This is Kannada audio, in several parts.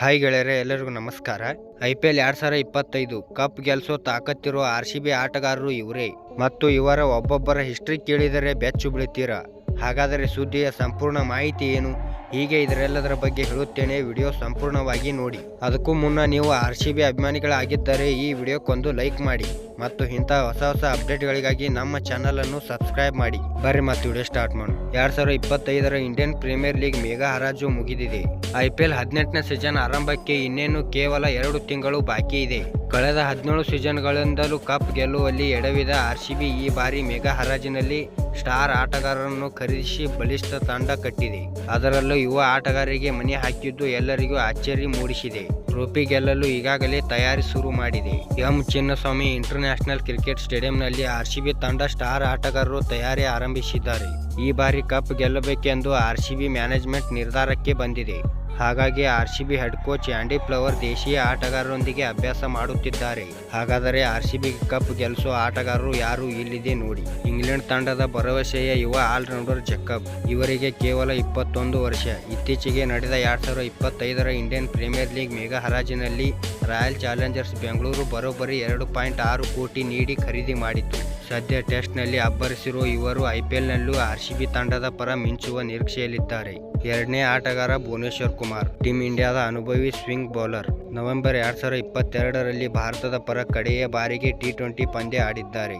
ಹಾಯ್ ಗೆಳೆಯರೇ ಎಲ್ಲರಿಗೂ ನಮಸ್ಕಾರ. ಐ ಪಿ ಎಲ್ ಎರಡ್ ಸಾವಿರ ಇಪ್ಪತ್ತೈದು ಕಪ್ ಗೆಲ್ಸೋ ತಾಕತ್ತಿರೋ ಆರ್ ಸಿ ಬಿ ಆಟಗಾರರು ಇವರೇ. ಮತ್ತು ಇವರ ಒಬ್ಬೊಬ್ಬರ ಹಿಸ್ಟ್ರಿ ಕೇಳಿದರೆ ಬೆಚ್ಚು ಬೀಳುತ್ತೀರಾ ಹಾಗಾದರೆ ಸುದ್ದಿಯ ಸಂಪೂರ್ಣ ಮಾಹಿತಿ ಏನು? ಹೀಗೆ ಇದರೆಲ್ಲದರ ಬಗ್ಗೆ ಹೇಳುತ್ತೇನೆ. ವಿಡಿಯೋ ಸಂಪೂರ್ಣವಾಗಿ ನೋಡಿ. ಅದಕ್ಕೂ ಮುನ್ನ ನೀವು ಆರ್ ಸಿ ಬಿ ಅಭಿಮಾನಿಗಳಾಗಿದ್ದರೆ ಈ ವಿಡಿಯೋಕ್ಕೊಂದು ಲೈಕ್ ಮಾಡಿ. ಮತ್ತು ಇಂಥ ಹೊಸ ಹೊಸ ಅಪ್ಡೇಟ್ಗಳಿಗಾಗಿ ನಮ್ಮ ಚಾನಲನ್ನು ಸಬ್ಸ್ಕ್ರೈಬ್ ಮಾಡಿ. ಬರ್ರಿ ಮತ್ತು ವಿಡಿಯೋ ಸ್ಟಾರ್ಟ್ ಮಾಡೋಣ. ಎರಡು ಸಾವಿರದ ಇಪ್ಪತ್ತೈದರ ಇಂಡಿಯನ್ ಪ್ರೀಮಿಯರ್ ಲೀಗ್ ಮೇಘ ಹರಾಜು ಮುಗಿದಿದೆ. ಐ ಪಿ ಎಲ್ ಹದಿನೆಂಟನೇ ಸೀಸನ್ ಆರಂಭಕ್ಕೆ ಇನ್ನೇನು ಕೇವಲ ಎರಡು ತಿಂಗಳು ಬಾಕಿ ಇದೆ. ಕಳೆದ ಹದಿನೇಳು ಸೀಸನ್ಗಳಿಂದಲೂ ಕಪ್ ಗೆಲ್ಲುವಲ್ಲಿ ಎಡವಿದ ಆರ್ ಈ ಬಾರಿ ಮೆಗಾ ಹರಾಜಿನಲ್ಲಿ ಸ್ಟಾರ್ ಆಟಗಾರರನ್ನು ಖರೀದಿಸಿ ಬಲಿಷ್ಠ ತಂಡ ಕಟ್ಟಿದೆ. ಅದರಲ್ಲೂ ಯುವ ಆಟಗಾರರಿಗೆ ಮನೆ ಹಾಕಿದ್ದು ಎಲ್ಲರಿಗೂ ಆಶ್ಚರ್ಯ ಮೂಡಿಸಿದೆ. ಟ್ರೋಫಿ ಗೆಲ್ಲಲು ಈಗಾಗಲೇ ತಯಾರಿ ಶುರು ಮಾಡಿದೆ. ಎಂ. ಚಿನ್ನಸ್ವಾಮಿ ಇಂಟರ್ನ್ಯಾಷನಲ್ ಕ್ರಿಕೆಟ್ ಸ್ಟೇಡಿಯಂನಲ್ಲಿ ಆರ್ ಸಿ ಬಿ ತಂಡ ಸ್ಟಾರ್ ಆಟಗಾರರು ತಯಾರಿ ಆರಂಭಿಸಿದ್ದಾರೆ. ಈ ಬಾರಿ ಕಪ್ ಗೆಲ್ಲಬೇಕೆಂದು ಆರ್ ಸಿ ಬಿ ಮ್ಯಾನೇಜ್ಮೆಂಟ್ ನಿರ್ಧಾರಕ್ಕೆ ಬಂದಿದೆ. ಹಾಗಾಗಿ R C B head coach Andy Flower ದೇಶೀಯ ಆಟಗಾರರೊಂದಿಗೆ ಅಭ್ಯಾಸ ಮಾಡುತ್ತಿದ್ದಾರೆ. ಹಾಗಾದರೆ ಆರ್ ಸಿ ಬಿ ಕಪ್ ಗೆಲ್ಲಿಸುವ ಆಟಗಾರರು ಯಾರು ಇಲ್ಲಿದೆ ನೋಡಿ. ಇಂಗ್ಲೆಂಡ್ ತಂಡದ ಭರವಸೆಯ ಯುವ ಆಲ್ರೌಂಡರ್ ಜಕ್ಕಬ್ ಇವರಿಗೆ ಕೇವಲ ಇಪ್ಪತ್ತೊಂದು ವರ್ಷ. ಇತ್ತೀಚೆಗೆ ನಡೆದ ಎರಡ್ ಸಾವಿರದ ಇಪ್ಪತ್ತೈದರ ಇಂಡಿಯನ್ ಪ್ರೀಮಿಯರ್ ಲೀಗ್ ಮೇಘ ಹರಾಜಿನಲ್ಲಿ ರಾಯಲ್ ಚಾಲೆಂಜರ್ಸ್ ಬೆಂಗಳೂರು ಬರೋಬ್ಬರಿ ಎರಡು ಪಾಯಿಂಟ್ ಆರು ಕೋಟಿ ನೀಡಿ ಖರೀದಿ ಮಾಡಿತ್ತು. ಸದ್ಯ ಟೆಸ್ಟ್ನಲ್ಲಿ ಅಬ್ಬರಿಸಿರುವ ಇವರು ಐಪಿಎಲ್ನಲ್ಲೂ ಆರ್ ಸಿ ಬಿ ತಂಡದ ಪರ ಮಿಂಚುವ ನಿರೀಕ್ಷೆಯಲ್ಲಿದ್ದಾರೆ. ಎರಡನೇ ಆಟಗಾರ ಭುವನೇಶ್ವರ್ ಕುಮಾರ್ ಟೀಮ್ ಇಂಡಿಯಾದ ಅನುಭವಿ ಸ್ವಿಂಗ್ ಬೌಲರ್. ನವೆಂಬರ್ ಎರಡ್ ಸಾವಿರದ ಇಪ್ಪತ್ತೆರಡರಲ್ಲಿ ಭಾರತದ ಪರ ಕಡೆಯ ಬಾರಿಗೆ ಟಿ ಟ್ವೆಂಟಿ ಪಂದ್ಯ ಆಡಿದ್ದಾರೆ.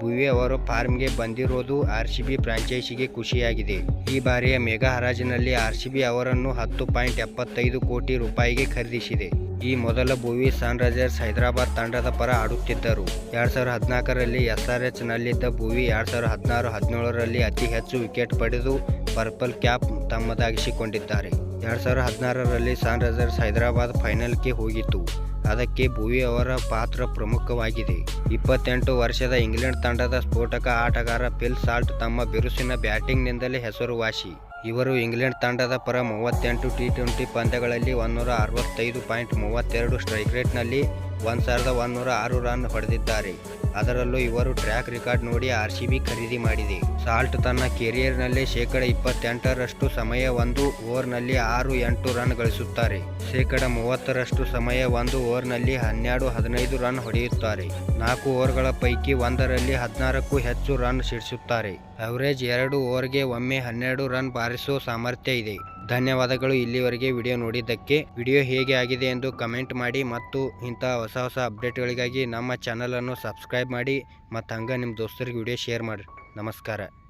ಭುವಿ ಅವರು ಫಾರ್ಮ್ಗೆ ಬಂದಿರೋದು ಆರ್ ಸಿ ಬಿ ಫ್ರಾಂಚೈಸಿಗೆ ಖುಷಿಯಾಗಿದೆ. ಈ ಬಾರಿಯ ಮೆಗಾ ಹರಾಜಿನಲ್ಲಿ ಆರ್ ಸಿ ಬಿ ಅವರನ್ನು ಹತ್ತು ಪಾಯಿಂಟ್ ಎಪ್ಪತ್ತೈದು ಕೋಟಿ ರೂಪಾಯಿಗೆ ಖರೀದಿಸಿದೆ. ಈ ಮೊದಲ ಭುವಿ ಸನ್ರೈಸರ್ಸ್ ಹೈದರಾಬಾದ್ ತಂಡದ ಪರ ಆಡುತ್ತಿದ್ದರು. ಎರಡ್ ಸಾವಿರದ ಹದಿನಾಲ್ಕರಲ್ಲಿ ಎಸ್ ಆರ್ ಎಚ್ ನಲ್ಲಿದ್ದ ಭುವಿ ಎರಡ್ ಸಾವಿರದ ಹದಿನಾರು, ಹದಿನೇಳರಲ್ಲಿ ಅತಿ ಹೆಚ್ಚು ವಿಕೆಟ್ ಪಡೆದು ಪರ್ಪಲ್ ಕ್ಯಾಪ್ ತಮ್ಮದಾಗಿಸಿಕೊಂಡಿದ್ದಾರೆ. ಎರಡ್ ಸಾವಿರದ ಹದಿನಾರರಲ್ಲಿ ಸನ್ರೈಸರ್ಸ್ ಹೈದರಾಬಾದ್ ಫೈನಲ್ಗೆ ಹೋಗಿತ್ತು. ಅದಕ್ಕೆ ಭುವಿ ಅವರ ಪಾತ್ರ ಪ್ರಮುಖವಾಗಿದೆ. ಇಪ್ಪತ್ತೆಂಟು ವರ್ಷದ ಇಂಗ್ಲೆಂಡ್ ತಂಡದ ಸ್ಫೋಟಕ ಆಟಗಾರ ಫಿಲ್ ಸಾಲ್ಟ್ ತಮ್ಮ ಬಿರುಸಿನ ಬ್ಯಾಟಿಂಗ್ನಿಂದಲೇ ಹೆಸರುವಾಸಿ. ಇವರು ಇಂಗ್ಲೆಂಡ್ ತಂಡದ ಪರ ಮೂವತ್ತೆಂಟು ಟಿ ಟ್ವೆಂಟಿ ಪಂದ್ಯಗಳಲ್ಲಿ ಒಂದೂರ ಅರವತ್ತೈದು ಪಾಯಿಂಟ್ ಮೂವತ್ತೆರಡು ಸ್ಟ್ರೈಕ್ ರೇಟ್ನಲ್ಲಿ ಒಂದು ಸಾವಿರದ ಒಂದೂರ ಆರು ರನ್ ಹೊಡೆದಿದ್ದಾರೆ. ಅದರಲ್ಲೂ ಇವರು ಟ್ರ್ಯಾಕ್ ರೆಕಾರ್ಡ್ ನೋಡಿ ಆರ್ ಸಿ ಬಿ ಖರೀದಿ ಮಾಡಿದೆ. ಸಾಲ್ಟ್ ತನ್ನ ಕೆರಿಯರ್ನಲ್ಲಿ ಶೇಕಡ ಇಪ್ಪತ್ತೆಂಟರಷ್ಟು ಸಮಯ ಒಂದು ಓವರ್ನಲ್ಲಿ ಆರು ಎಂಟು ರನ್ ಗಳಿಸುತ್ತಾರೆ. ಶೇಕಡ ಮೂವತ್ತರಷ್ಟು ಸಮಯ ಒಂದು ಓವರ್ನಲ್ಲಿ ಹನ್ನೆರಡು ಹದಿನೈದು ರನ್ ಹೊಡೆಯುತ್ತಾರೆ. ನಾಲ್ಕು ಓವರ್ಗಳ ಪೈಕಿ ಒಂದರಲ್ಲಿ ಹದಿನಾರಕ್ಕೂ ಹೆಚ್ಚು ರನ್ ಸಿಡಿಸುತ್ತಾರೆ. ಅವರೇಜ್ ಎರಡು ಓವರ್ಗೆ ಒಮ್ಮೆ ಹನ್ನೆರಡು ರನ್ ಬಾರಿಸುವ ಸಾಮರ್ಥ್ಯ ಇದೆ. ಧನ್ಯವಾದಗಳು ಇಲ್ಲಿವರೆಗೆ ವಿಡಿಯೋ ನೋಡಿದ್ದಕ್ಕೆ. ವಿಡಿಯೋ ಹೇಗೆ ಆಗಿದೆ ಎಂದು ಕಮೆಂಟ್ ಮಾಡಿ ಮತ್ತು ಇಂಥ ಹೊಸ ಹೊಸ ಅಪ್ಡೇಟ್ಗಳಿಗಾಗಿ ನಮ್ಮ ಚಾನಲನ್ನು ಸಬ್ಸ್ಕ್ರೈಬ್ ಮಾಡಿ ಮತ್ತು ಹಂಗೆ ನಿಮ್ಮ ದೋಸ್ತರಿಗೆ ವಿಡಿಯೋ ಶೇರ್ ಮಾಡಿ ನಮಸ್ಕಾರ.